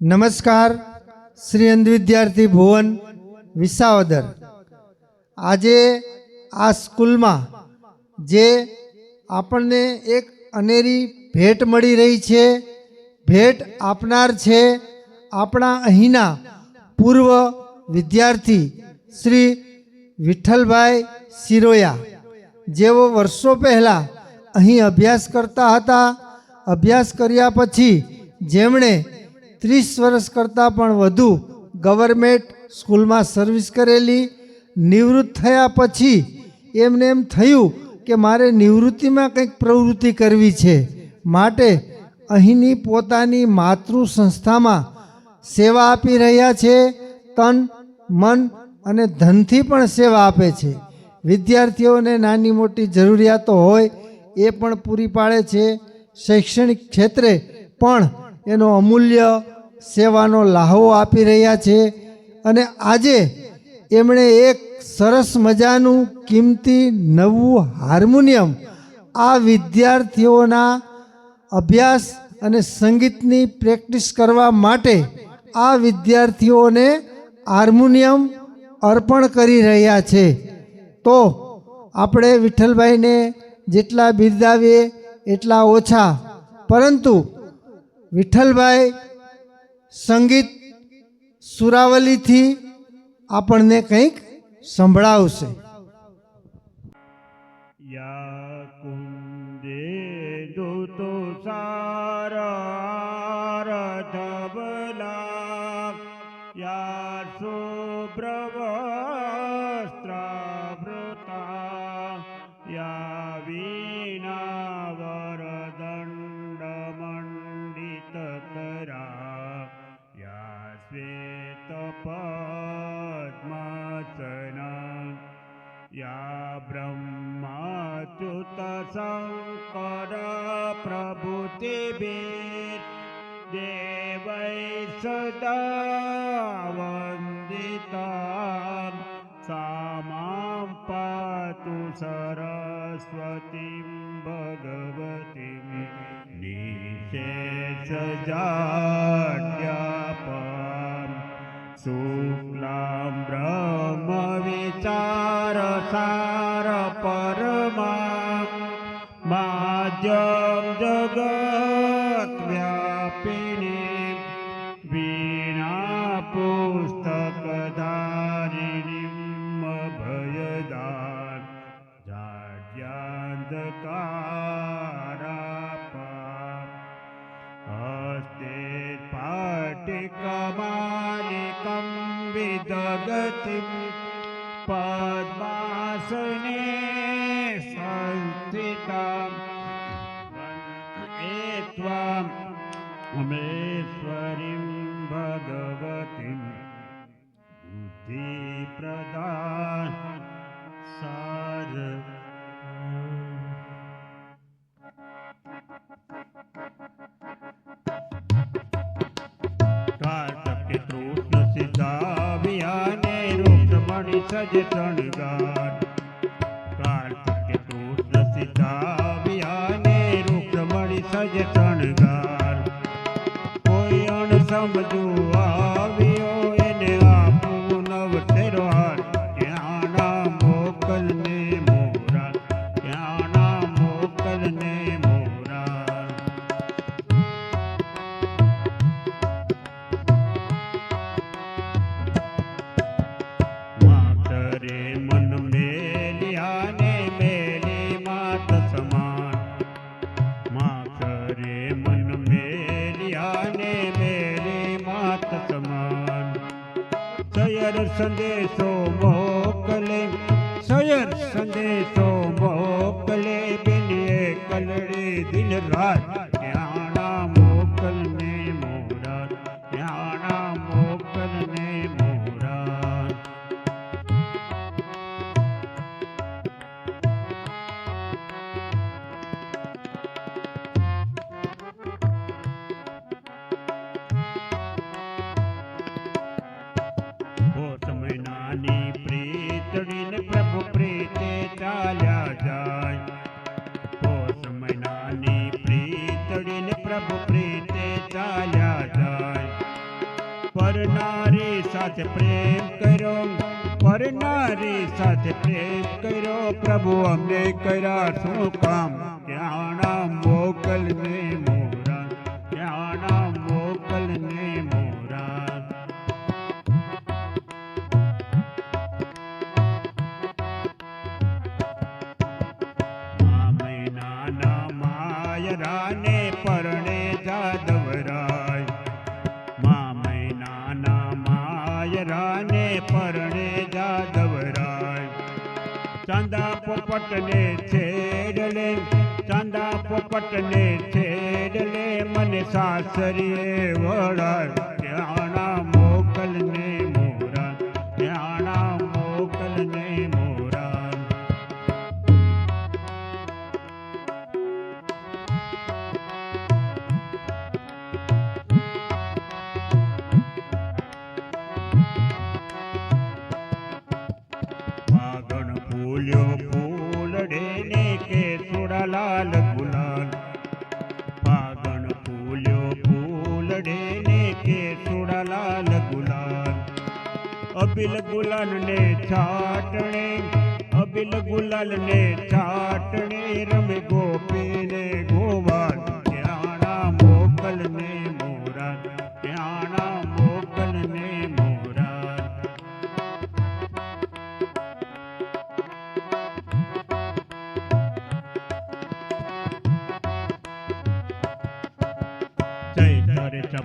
નમસ્કાર, શ્રી અંધ વિદ્યાર્થી ભુવન વિસાવદર. આજે આ સ્કૂલમાં જે આપણને એક અનેરી ભેટ મળી રહી છે, ભેટ આપનાર છે આપણા અહીંના પૂર્વ વિદ્યાર્થી શ્રી વિઠ્ઠલભાઈ સિરોયા જેઓ વર્ષો પહેલાં અહીં અભ્યાસ કરતા હતા, અભ્યાસ કર્યા પછી જેમણે ત્રીસ વર્ષ કરતાં પણ વધુ ગવર્મેન્ટ સ્કૂલમાં સર્વિસ કરેલી, નિવૃત્ત થયા પછી એમને એમ થયું કે મારે નિવૃત્તિમાં કંઈક પ્રવૃત્તિ કરવી છે. માટે અહીંની પોતાની માતૃ સંસ્થામાં સેવા આપી રહ્યા છે, તન, મન અને ધનથી પણ સેવા આપે છે. વિદ્યાર્થીઓને નાની મોટી જરૂરિયાતો હોય એ પણ પૂરી પાડે છે. શૈક્ષણિક ક્ષેત્રે પણ એનો અમૂલ્ય સેવાનો લ્હાવો આપી રહ્યા છે. અને આજે એમણે એક સરસ મજાનું કિંમતી નવું હાર્મોનિયમ આ વિદ્યાર્થીઓના અભ્યાસ અને સંગીતની પ્રેક્ટિસ કરવા માટે આ વિદ્યાર્થીઓને હાર્મોનિયમ અર્પણ કરી રહ્યા છે. તો આપણે વિઠ્ઠલભાઈને જેટલા બિરદાવીએ એટલા ઓછા. પરંતુ વિઠ્ઠલભાઈ સંગીત સુરાવલીથી આપણને કંઈક સંભળાવશે. યા કુંદે દૂતો સારધબલા યા શુભ્રવસ્ત્રાવૃતા યા વીણાવરદંડમંડિતકરા ब्रह्माच्युतशङ्कर प्रभृतिभिर् देवै सदा वन्दितां सा मां पातु सरस्वतीं भगवतीं। निशेषजाड्यापाम्। शुक्लां ब्रह्मविचारसार जग व्यापिणी वीणा पुस्तकदारिणी अभयदकार अस्ते हस्ते पाटिकमालिकं विदगतिं पद्मासने उमेश्वरीं मेश्वरिं भगवतिं प्रदा का शक्यो दशिता कार्तिक कृष्ण सीता સયર સંદેશો મોકલે સયર સંદેશો મોકલે બિનિયે કલડે દિન રાત પરનારી સાથે પ્રેમ કર્યો, પરનારી સાથે પ્રેમ કર્યો. પ્રભુ અમને કર્યા શું કામ? ક્યાંના મોકલ ને મોરા ક્યાંના મોકલ ને મોરા આ મહિનાના માયરાને પરણે પોપટને છેડલે ચાંદા પોપટને છેડલે મને સાસરીએ વળાય થોડા લાલ ગુલાલ. ફાગણ ફૂલ્યો ફૂલડે ને કે થોડા લાલ ગુલાલ. અબિલ ગુલાલ ને છાટણે, અબિલ ગુલાલ ને છાટણે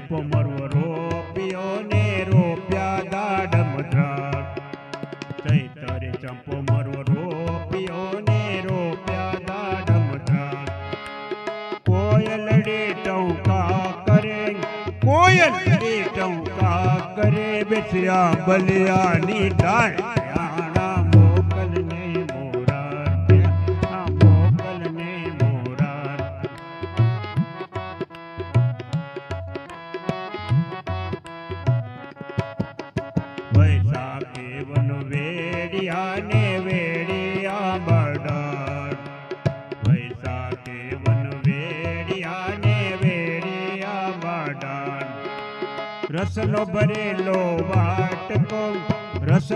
ચૈતર ચપ્પો મરવો રોપ્યો ને રોપ્યા દાડમ દ્રાક્ષ. ચૈતર ચંપો મરવો રોપ્યો ને રોપ્યા દાડમ દ્રાક્ષ. કોયલડી ટૌકા કરે કોયલડી ટૌકા કરે, બેસ્યા બલિયાની ડાય વેડિયા ને વેડિયા બડાર વૈશાખે વન વેડિયા ને વેડિયા બડાર રસનો ભરેલો વાટકો રસ